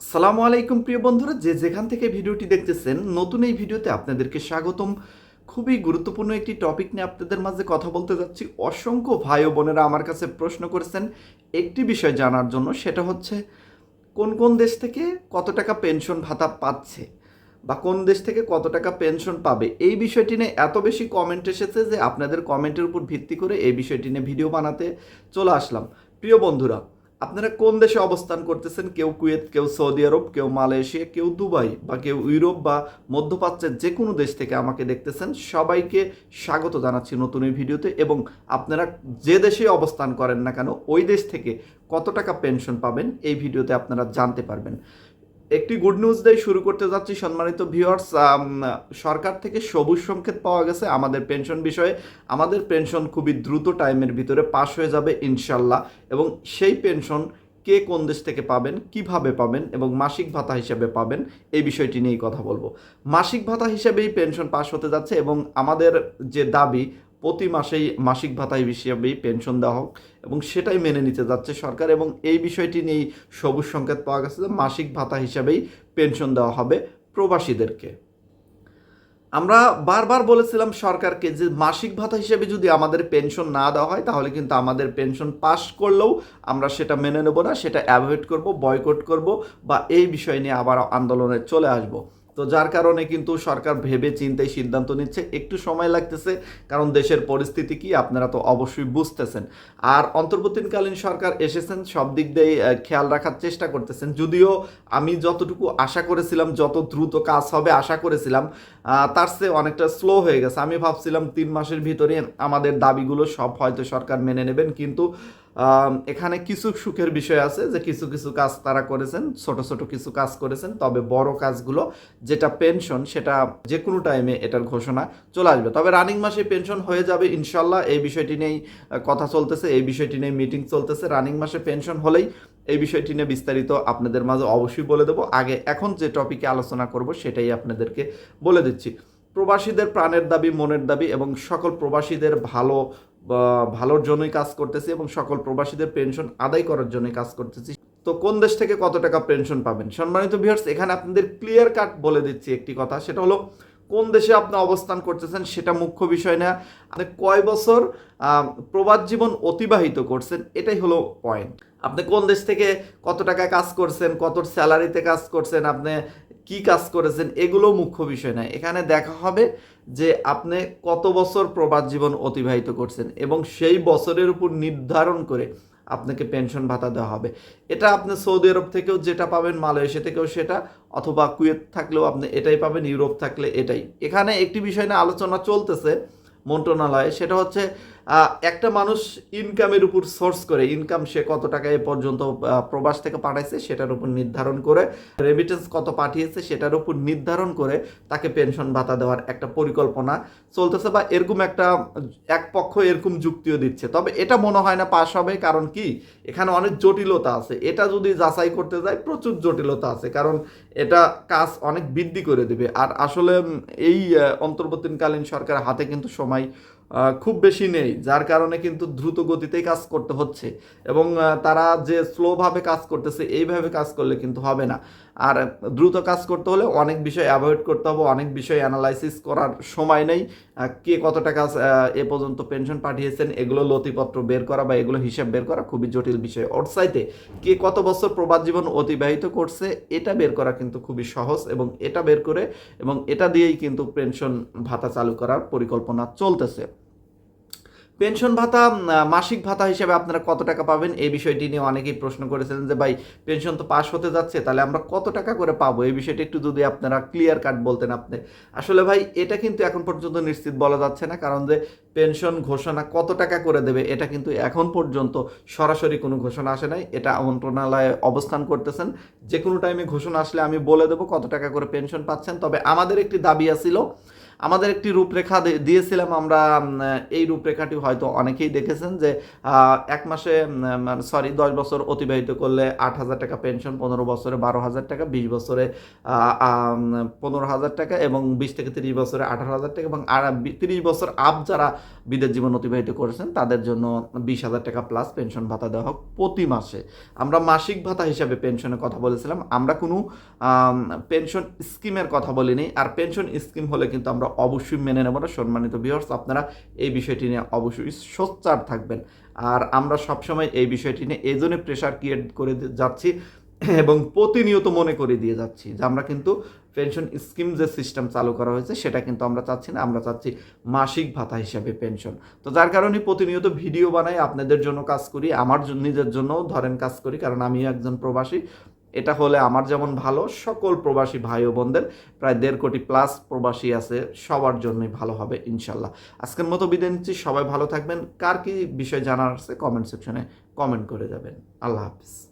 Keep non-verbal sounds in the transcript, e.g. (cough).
সালামু আলাইকুম প্রিয় বন্ধুরা, যে যেখান থেকে ভিডিওটি দেখতেছেন, নতুন এই ভিডিওতে আপনাদেরকে স্বাগতম। খুবই গুরুত্বপূর্ণ একটি টপিক নিয়ে আপনাদের মাঝে কথা বলতে যাচ্ছি। অসংখ্য ভাই ও বোনেরা আমার কাছে প্রশ্ন করেছেন। একটি বিষয় জানার জন্য, সেটা হচ্ছে, কোন কোন দেশ থেকে কত টাকা পেনশন ভাতা পাচ্ছে বা কোন দেশ থেকে কত টাকা পেনশন পাবে? এই বিষয়টি নিয়ে এত বেশি কমেন্ট এসেছে যে আপনাদের কমেন্টের উপর ভিত্তি করে এই বিষয়টি নিয়ে ভিডিও বানাতে চলে আসলাম। প্রিয় বন্ধুরা আপনারা কোন দেশে অবস্থান করতেছেন? কেউ কুয়েত, কেউ সৌদি আরব, কেউ মালয়েশিয়া, কেউ দুবাই বা কেউ ইউরোপ বা মধ্যপ্রাচ্যের যে কোনো দেশ থেকে আমাকে দেখতেছেন, সবাইকে স্বাগত জানাচ্ছি নতুন এই ভিডিওতে এবং আপনারা যে দেশে অবস্থান করেন না কেন, ওই দেশ থেকে কত টাকা পেনশন পাবেন, এই ভিডিওতে আপনারা জানতে পারবেন। একটি গুড নিউজ দিয়ে শুরু করতে যাচ্ছি, সম্মানিত ভিউয়ার্স সরকার থেকে সবুজ সংকেত পাওয়া গেছে আমাদের পেনশন বিষয়ে। আমাদের পেনশন খুবই দ্রুত টাইমের ভিতরে পাশ হয়ে যাবে, ইনশাল্লাহ। এবং সেই পেনশন কে কোন দেশ থেকে পাবেন, কীভাবে পাবেন এবং মাসিক ভাতা হিসেবে পাবেন, এই বিষয়টি নিয়েই কথা বলব। মাসিক ভাতা হিসেবেই পেনশন পাস হতে যাচ্ছে এবং আমাদের যে দাবি প্রতি মাসেই মাসিক ভাতা হিসেবেই পেনশন দেওয়া হোক এবং সেটাই মেনে নিতে যাচ্ছে সরকার এবং এই বিষয়টি নিয়েই সবুজ সংকেত পাওয়া গেছে যে মাসিক ভাতা হিসাবেই পেনশন দেওয়া হবে প্রবাসীদেরকে। আমরা বারবার বলেছিলাম সরকারকে যে মাসিক ভাতা হিসেবে যদি আমাদের পেনশন না দেওয়া হয় তাহলে কিন্তু আমাদের পেনশন পাস করলেও আমরা সেটা মেনে নেব না, সেটা অ্যাভয়েড করব বয়কট করব বা এই বিষয় নিয়ে আবার আন্দোলনে চলে আসব। তো যার কারণে কিন্তু সরকার ভেবে চিন্তায় সিদ্ধান্ত নিচ্ছে, একটু সময় লাগতেছে, কারণ দেশের পরিস্থিতি কি আপনারা তো অবশ্যই বুঝতেছেন। আর অন্তর্বর্তীকালীন সরকার এসেছেন, সব দিক দিয়ে খেয়াল রাখার চেষ্টা করতেছেন। যদিও আমি যতটুকু আশা করেছিলাম, যত দ্রুত কাজ হবে আশা করেছিলাম তার চেয়ে অনেকটা স্লো হয়ে গেছে। আমি ভাবছিলাম তিন মাসের ভিতরে আমাদের দাবিগুলো সব হয়তো সরকার মেনে নেবেন, কিন্তু এখানে কিছু সুখের বিষয় আছে যে কিছু কিছু কাজ তারা করেছেন, ছোট ছোট কিছু কাজ করেছেন, তবে বড় কাজগুলো যেটা পেনশন সেটা যে কোনো টাইমে এটার ঘোষণা চলে আসবে। তবে রানিং মাসে পেনশন হয়ে যাবে ইনশাল্লাহ এই বিষয়টি নিয়েই কথা চলতেছে, এই বিষয়টি নিয়ে মিটিং চলতেছে। রানিং মাসে পেনশন হলেই এই বিষয়টি নিয়ে বিস্তারিত আপনাদের মাঝে অবশ্যই বলে দেবো। আগে এখন যে টপিকে আলোচনা করব, সেটাই আপনাদেরকে বলে দিচ্ছি। প্রবাসীদের প্রাণের দাবি মনের দাবি এবং সকল প্রবাসীদের ভালো ভালোর জন্যই কাজ করতেছি এবং সকল প্রবাসীদের পেনশন আদায় করার জন্যই কাজ করতেছি। তো কোন দেশ থেকে কত টাকা পেনশন পাবেন? সম্মানিত ভিউয়ার্স এখানে আপনাদের ক্লিয়ার কাট বলে দিচ্ছি একটি কথা সেটা হলো কোন দেশে আপনি অবস্থান করতেছেন সেটা মুখ্য বিষয় না। আপনি কয় বছর আহ, প্রবাস জীবন অতিবাহিত করছেন এটাই হলো পয়েন্ট আপনি কোন দেশ থেকে কত টাকায় কাজ করছেন কত স্যালারিতে কাজ করছেন আপনি কি কাজ করেছেন এগুলো মুখ্য বিষয় নয়। এখানে দেখা হবে যে আপনি কত বছর প্রবাস জীবন অতিবাহিত করছেন এবং সেই বছরের উপর নির্ধারণ করে আপনাকে পেনশন ভাতা দেওয়া হবে। এটা আপনি সৌদি আরব থেকেও যেটা পাবেন, মালয়েশিয়া থেকেও সেটা, অথবা কুয়েত থাকলেও আপনি এটাই পাবেন, ইউরোপ থাকলে এটাই। এখানে একটি বিষয় নিয়ে আলোচনা চলতেছে মন্ত্রণালয়ে, সেটা হচ্ছে একটা মানুষ ইনকামের উপর সোর্স করে ইনকাম সে কত টাকা এ পর্যন্ত প্রবাস থেকে পাঠাইছে সেটার উপর নির্ধারণ করে রেমিটেন্স কত পাঠিয়েছে সেটার উপর নির্ধারণ করে তাকে পেনশন ভাতা দেওয়ার একটা পরিকল্পনা চলতেছে বা এরকম একটা এক পক্ষ এরকম যুক্তিও দিচ্ছে। তবে এটা মনে হয় না পাশ হবে, কারণ কি? এখানে অনেক জটিলতা আছে। এটা যদি যাচাই করতে যায়, প্রচুর জটিলতা আছে, কারণ এটা কাজ অনেক বৃদ্ধি করে দেবে। আর আসলে এই অন্তর্বর্তীকালীন সরকার হাতে কিন্তু সময় খুব বেশি নেই, যার কারণে কিন্তু দ্রুত গতিতেই কাজ করতে হচ্ছে এবং তারা যে স্লোভাবে কাজ করতেছে, এইভাবে কাজ করলে কিন্তু হবে না। আর দ্রুত কাজ করতে হলে অনেক বিষয় অ্যাভয়েড করতে হবে, অনেক বিষয় অ্যানালাইসিস করার সময় নেই। কে কত টাকা এ পর্যন্ত পেনশন পাঠিয়েছেন, এগুলো নথিপত্র বের করা বা এগুলো হিসাব বের করা খুবই জটিল বিষয়। ওর কে কত বছর প্রবাদ জীবন অতিবাহিত করছে, এটা বের করা কিন্তু খুবই সহজ এবং এটা বের করে এবং এটা দিয়েই কিন্তু পেনশন ভাতা চালু করার পরিকল্পনা চলতেছে। পেনশন ভাতা মাসিক ভাতা হিসেবে আপনারা কত টাকা পাবেন? এই বিষয়টি নিয়ে অনেকেই প্রশ্ন করেছিলেন যে, ভাই, পেনশন তো পাশ হতে যাচ্ছে, তাহলে আমরা কত টাকা করে পাবো? এই বিষয়টি একটু যদি আপনারা ক্লিয়ার কাট বলতেন আপনি। আসলে ভাই, এটা কিন্তু এখন পর্যন্ত নিশ্চিত বলা যাচ্ছে না, কারণ যে পেনশন ঘোষণা কত টাকা করে দেবে, এটা কিন্তু এখন পর্যন্ত সরাসরি কোনো ঘোষণা আসে নাই। এটা মন্ত্রণালয়ে অবস্থান করতেছেন। যে কোনো টাইমে ঘোষণা আসলে আমি বলে দেবো কত টাকা করে পেনশন পাচ্ছেন। তবে আমাদের একটি দাবি আছিল আমাদের একটি রূপরেখা দিয়েছিলাম আমরা এই রূপরেখাটি হয়তো অনেকেই দেখেছেন যে এক মাসে সরি দশ বছর অতিবাহিত করলে আট হাজার টাকা পেনশন পনেরো বছরে বারো হাজার টাকা, বিশ বছরে পনেরো হাজার টাকা এবং বিশ থেকে তিরিশ বছরে আঠারো হাজার টাকা এবং তিরিশ বছর আপ যারা বিদেশ জীবন অতিবাহিত করেছেন, তাদের জন্য বিশ হাজার টাকা প্লাস পেনশন ভাতা দেওয়া হোক প্রতি মাসে। আমরা মাসিক ভাতা হিসাবে পেনশনের কথা বলেছিলাম, আমরা কোনো পেনশন স্কিমের কথা বলিনি, আর পেনশন স্কিম হলে কিন্তু আমরা অবশ্যই মেনে নেব না। সম্মানিত ভিউয়ার্স আপনারা এই বিষয়টি নিয়ে অবশ্যই সোচ্চার থাকবেন। আর আমরা সবসময় এই বিষয়টি নিয়ে এই জন্য প্রেশার ক্রিয়েট করে যাচ্ছি (clears throat) এবং প্রতিনিয়ত মনে করে দিয়ে যাচ্ছি যে আমরা কিন্তু পেনশন স্কিম যে সিস্টেম চালু করা হয়েছে, সেটা কিন্তু আমরা চাচ্ছি না। আমরা চাচ্ছি মাসিক ভাতা হিসাবে পেনশন তো যার কারণে প্রতিনিয়ত ভিডিও বানাই, আপনাদের জন্য কাজ করি, আমার নিজের জন্যও ধরেন কাজ করি, কারণ আমিও একজন প্রবাসী। এটা হলে আমার যেমন ভালো, সকল প্রবাসী ভাই ও বোনদের প্রায় দেড় কোটি প্লাস প্রবাসী আছে, সবার জন্যই ভালো হবে ইনশাল্লাহ। আজকের মতো বিদায় নিচ্ছি, সবাই ভালো থাকবেন। কার কি বিষয় জানার আছে কমেন্ট সেকশনে কমেন্ট করে যাবেন। আল্লাহ হাফিজ।